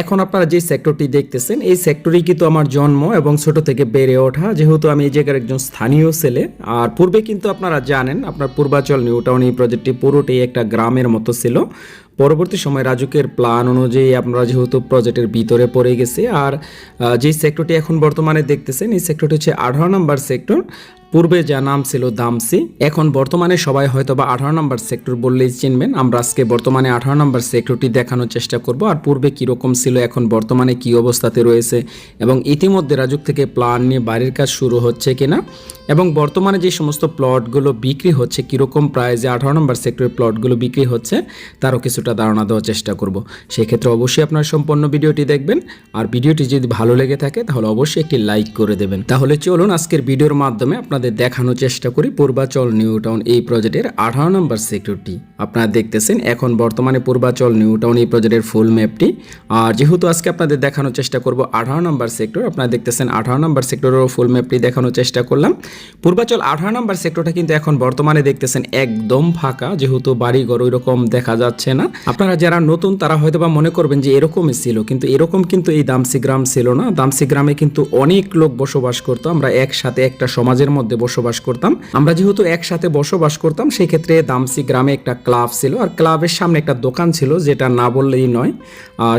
এখন আপনারা যে সেক্টরটি দেখতেছেন, এই সেক্টরেই কিন্তু আমার জন্ম এবং ছোট থেকে বেড়ে ওঠা। যেহেতু আমি এই জায়গার একজন স্থানীয় ছেলে, আর পূর্বে কিন্তু আপনারা জানেন, আপনার পূর্বাচল নিউ টাউন এই প্রজেক্টটি পুরোটাই একটা গ্রামের মতো ছিল। পরবর্তী সময় রাজুকের প্ল্যান অনুযায়ী আপনারা যেহেতু প্রজেক্টের ভিতরে পড়ে গেছে, আর যে সেক্টরটি এখন বর্তমানে দেখতেছেন, এই সেক্টরটি হচ্ছে আঠারো নম্বর সেক্টর পূর্বে যা নাম ছিল দামসি। এখন বর্তমানে সবাই হয়তো বা আঠারো নম্বর সেক্টর বললেই চিনবেন, আমরা আজকে বর্তমানে আঠারো নম্বর সেক্টরটি দেখানোর চেষ্টা করব, আর পূর্বে কীরকম ছিল, এখন বর্তমানে কি অবস্থাতে রয়েছে, এবং ইতিমধ্যে রাজুক থেকে প্ল্যান নিয়ে বাড়ির কাজ শুরু হচ্ছে কিনা, এবং বর্তমানে যে সমস্ত প্লটগুলো বিক্রি হচ্ছে, কীরকম প্রাইজে আঠারো নম্বর সেক্টরের প্লটগুলো বিক্রি হচ্ছে, তারও কিছুটা ধারণা দেওয়ার চেষ্টা করব। সেক্ষেত্রে অবশ্যই আপনার সম্পূর্ণ ভিডিওটি দেখবেন। আর ভিডিওটি যদি ভালো লেগে থাকে, তাহলে অবশ্যই একটি লাইক করে দেবেন। তাহলে চলুন আজকের ভিডিওর মাধ্যমে আপনাদের দেখানোর চেষ্টা করি পূর্বাচল নিউ টাউন এই প্রজেক্টের আঠারো নম্বর সেক্টরটি আপনারা দেখতেছেন, এখন বর্তমানে পূর্বাচল নিউ টাউন এই প্রজেক্টের ফুল ম্যাপটি আর যেহেতু আজকে আপনাদের দেখানোর চেষ্টা করব আঠারো নম্বর সেক্টর আপনারা দেখতেছেন আঠারো নম্বর সেক্টরেরও ফুল ম্যাপটি দেখানোর চেষ্টা করলাম। পূর্বাচল আঠারো নম্বর সেক্টরটা কিন্তু এখন বর্তমানে দেখতেছেন একদম ফাঁকা, যেহেতু বাড়িঘর ওই রকম দেখা যাচ্ছে না। আপনারা যারা নতুন, তারা হয়তো বা মনে করবেন যে এরকমই ছিল, কিন্তু এরকম কিন্তু এই দামসি গ্রাম ছিল না। দামসি গ্রামে কিন্তু অনেক লোক বসবাস করতো, আমরা একসাথে একটা সমাজের মধ্যে বসবাস করতাম। আমরা যেহেতু একসাথে বসবাস করতাম সেই ক্ষেত্রে দামসি গ্রামে একটা ক্লাব ছিল, আর ক্লাবের সামনে একটা দোকান ছিল, যেটা না বললেই নয়।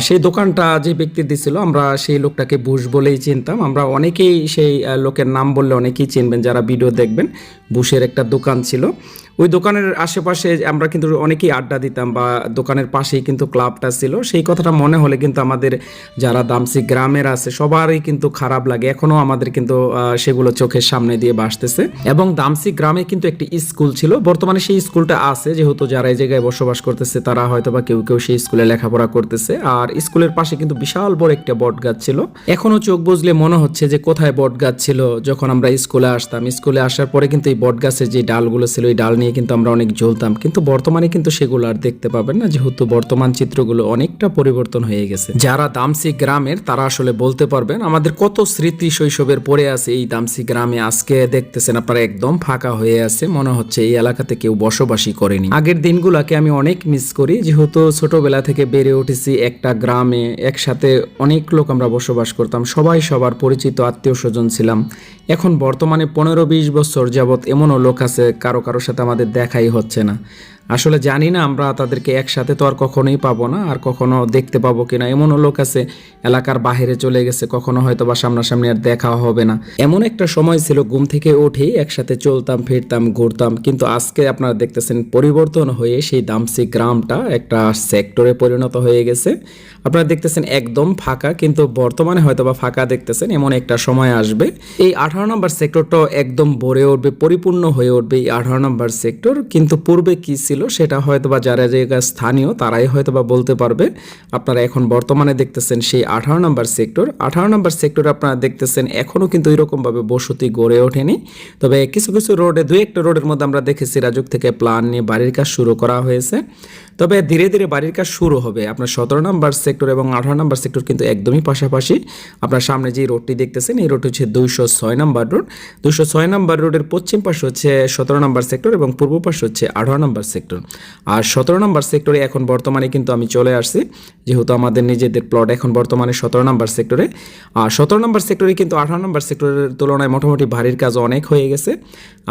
সেই দোকানটা যে ব্যক্তি দিছিল, আমরা সেই লোকটাকে বুশ বলেই চিনতাম। আমরা অনেকেই সেই লোকের নাম বললে অনেকেই চিনবেন, যারা ভিডিও দেখবেন। বুশের একটা দোকান ছিল। ওই দোকানের আশেপাশে আমরা কিন্তু অনেকেই আড্ডা দিতাম বা দোকানের পাশেই কিন্তু ক্লাবটা ছিল। সেই কথাটা মনে হলে কিন্তু আমাদের যারা দামসি গ্রামের আছে, সবারই কিন্তু খারাপ লাগে। এখনও আমাদের কিন্তু সেগুলো চোখের সামনে দিয়ে বাসতেছে। এবং দামসি গ্রামে কিন্তু একটি স্কুল ছিল। বর্তমানে সেই স্কুলটা আছে। যেহেতু যারা এই জায়গায় বসবাস করতেছে, তারা হয়তো বা কেউ কেউ সেই স্কুলে লেখাপড়া করতেছে। আর স্কুলের পাশে কিন্তু বিশাল বড় একটা বট গাছ ছিল। এখনও চোখ বুঝলে মনে হচ্ছে যে কোথায় বট গাছ ছিল যখন আমরা স্কুলে আসতাম। স্কুলে আসার পরে কিন্তু এই বট গাছের যে ডালগুলো ছিল ওই ডাল নিয়ে কিন্তু আমরা অনেক জ্বলতাম। কিন্তু বর্তমানে কিন্তু সেগুলো আর দেখতে পাবেন না, যেহেতু বর্তমান চিত্রগুলো অনেকটা পরিবর্তন হয়ে গেছে। যারা দামসি গ্রামের, তারা আসলে বলতে পারবেন, আমাদের কত স্মৃতি শৈশবের পড়ে আছে এই দামসি গ্রামে। আজকে দেখতেছেন আপনারা একদম ফাঁকা হয়ে আছে, মনে হচ্ছে এই এলাকাতে কেউ বসবাসই করেনি। আগের দিনগুলোকে আমি অনেক মিস করি, যেহেতু ছোটবেলা থেকে বেড়ে উঠেছি একটা গ্রামে, একসাথে অনেক লোক আমরা বসবাস করতাম, সবাই সবার পরিচিত আত্মীয় স্বজন ছিলাম। এখন বর্তমানে পনেরো বিশ বছর যাবৎ এমনও লোক আছে কারও কারোর সাথে আমাদের দেখাই হচ্ছে না। আসলে জানি না, আমরা তাদেরকে একসাথে তো আর কখনোই পাবো না, আর কখনো দেখতে পাবো কিনা। এমনও লোক আছে, এলাকার বাইরে চলে গেছে, কখনো হয়তো বা সামনাসামনি আর দেখা হবে না। এমন একটা সময় ছিল, ঘুম থেকে উঠেই একসাথে চলতাম, ফিরতাম, ঘুরতাম, কিন্তু আজকে আপনারা দেখতেছেন পরিবর্তন হয়ে সেই দামসি গ্রামটা একটা সেক্টরে পরিণত হয়ে গেছে। আপনারা দেখতেছেন একদম ফাঁকা, কিন্তু বর্তমানে হয়তো বা ফাঁকা দেখতেছেন, এমন একটা সময় আসবে। এই আঠারো নম্বর সেক্টরটা একদম ভরে উঠবে, পরিপূর্ণ হয়ে উঠবে এই আঠারো নম্বর সেক্টর, কিন্তু পূর্বে কি ছিল সেটা হয়তো বা যারা জায়গা স্থানীয়, তারাই হয়তো বা বলতে পারবে। আপনারা এখন বর্তমানে দেখতেছেন সেই আঠারো নম্বর সেক্টর। আঠারো নম্বর সেক্টর আপনারা দেখতেছেন এখনও কিন্তু এরকমভাবে বসতি গড়ে ওঠেনি। তবে কিছু কিছু রোডে দু একটা রোডের মধ্যে আমরা দেখেছি, রাজুক থেকে প্লান নিয়ে বাড়ির কাজ শুরু করা হয়েছে। তবে ধীরে ধীরে বাড়ির কাজ শুরু হবে। আপনার সতেরো নম্বর সেক্টর এবং আঠারো নম্বর সেক্টর কিন্তু একদমই পাশাপাশি। আপনার সামনে যে রোডটি দেখতেছেন, এই রোডটি হচ্ছে দুইশো ছয় নম্বর রোড। দুইশো ছয় নম্বর রোডের পশ্চিম পাশ হচ্ছে সতেরো নম্বর সেক্টর এবং পূর্ব পাশ হচ্ছে আঠারো নম্বর সেক্টর। আর সতেরো নম্বর সেক্টরে এখন বর্তমানে কিন্তু আমি চলে আসছি, যেহেতু আমাদের নিজেদের প্লট এখন বর্তমানে সতেরো নম্বর সেক্টরে। আর সতেরো নম্বর সেক্টরে কিন্তু আঠারো নম্বর সেক্টরের তুলনায় মোটামুটি বাড়ির কাজ অনেক হয়ে গেছে।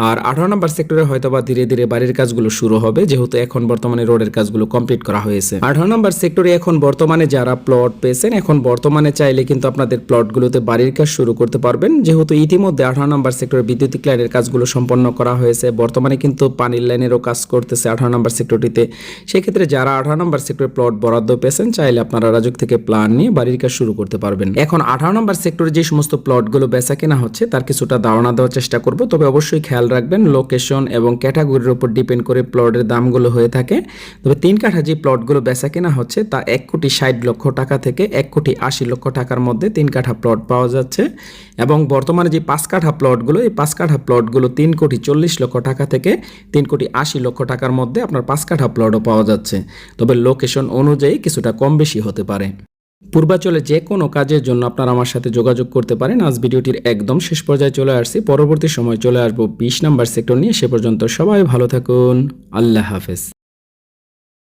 আর আঠারো নম্বর সেক্টরে হয়তো বা ধীরে ধীরে বাড়ির কাজগুলো শুরু হবে, যেহেতু এখন বর্তমানে রোডের কাজগুলো কমপ্লিট করা হয়েছে। আঠারো নম্বর সেক্টরে এখন বর্তমানে যারা প্লট পেয়েছেন, এখন বর্তমানে চাইলে কিন্তু আপনাদের প্লটগুলোতে বাড়ির কাজ শুরু করতে পারবেন। যেহেতু ইতিমধ্যে আঠারো নম্বর সেক্টরে বিদ্যুতিক লাইনের কাজগুলো সম্পন্ন করা হয়েছে, বর্তমানে কিন্তু পানির লাইনেরও কাজ করতেছে আঠারো নম্বর সেক্টরটিতে সেক্ষেত্রে যারা আঠারো নম্বর সেক্টরে প্লট বরাদ্দ পেয়েছেন, চাইলে আপনারা রাজক থেকে প্ল্যান নিয়ে বাড়ির কাজ শুরু করতে পারবেন। এখন আঠারো নম্বর সেক্টরে যে সমস্ত প্লটগুলো বেচা কেনা হচ্ছে, তার কিছুটা ধারণা দেওয়ার চেষ্টা করব। তবে অবশ্যই খেয়াল রাখবেন লোকেশন এবং ক্যাটাগরির উপর ডিপেন্ড করে প্লটের দামগুলো হয়ে থাকে। তবে তিন কাঠা যে প্লটগুলো বেচা কেনা হচ্ছে, তা এক কোটি ষাট লক্ষ টাকা থেকে এক কোটি আশি লক্ষ টাকার মধ্যে তিন কাঠা প্লট পাওয়া যাচ্ছে। এবং বর্তমানে যে পাঁচ কাঠা প্লটগুলো, এই পাঁচ কাঠা প্লটগুলো তিন কোটি চল্লিশ লক্ষ টাকা থেকে তিন কোটি আশি লক্ষ টাকার মধ্যে আপনার পাঁচ কাঠা প্লটও পাওয়া যাচ্ছে। তবে লোকেশন অনুযায়ী কিছুটা কম বেশি হতে পারে। পূর্বাচলে যে কোনো কাজের জন্য আপনারা আমার সাথে যোগাযোগ করতে পারেন। আজ ভিডিওটির একদম শেষ পর্যায়ে চলে আসছি। পরবর্তী সময় চলে আসব বিশ নাম্বার সেক্টর নিয়ে। সে পর্যন্ত সবাই ভালো থাকুন। আল্লাহ হাফেজ।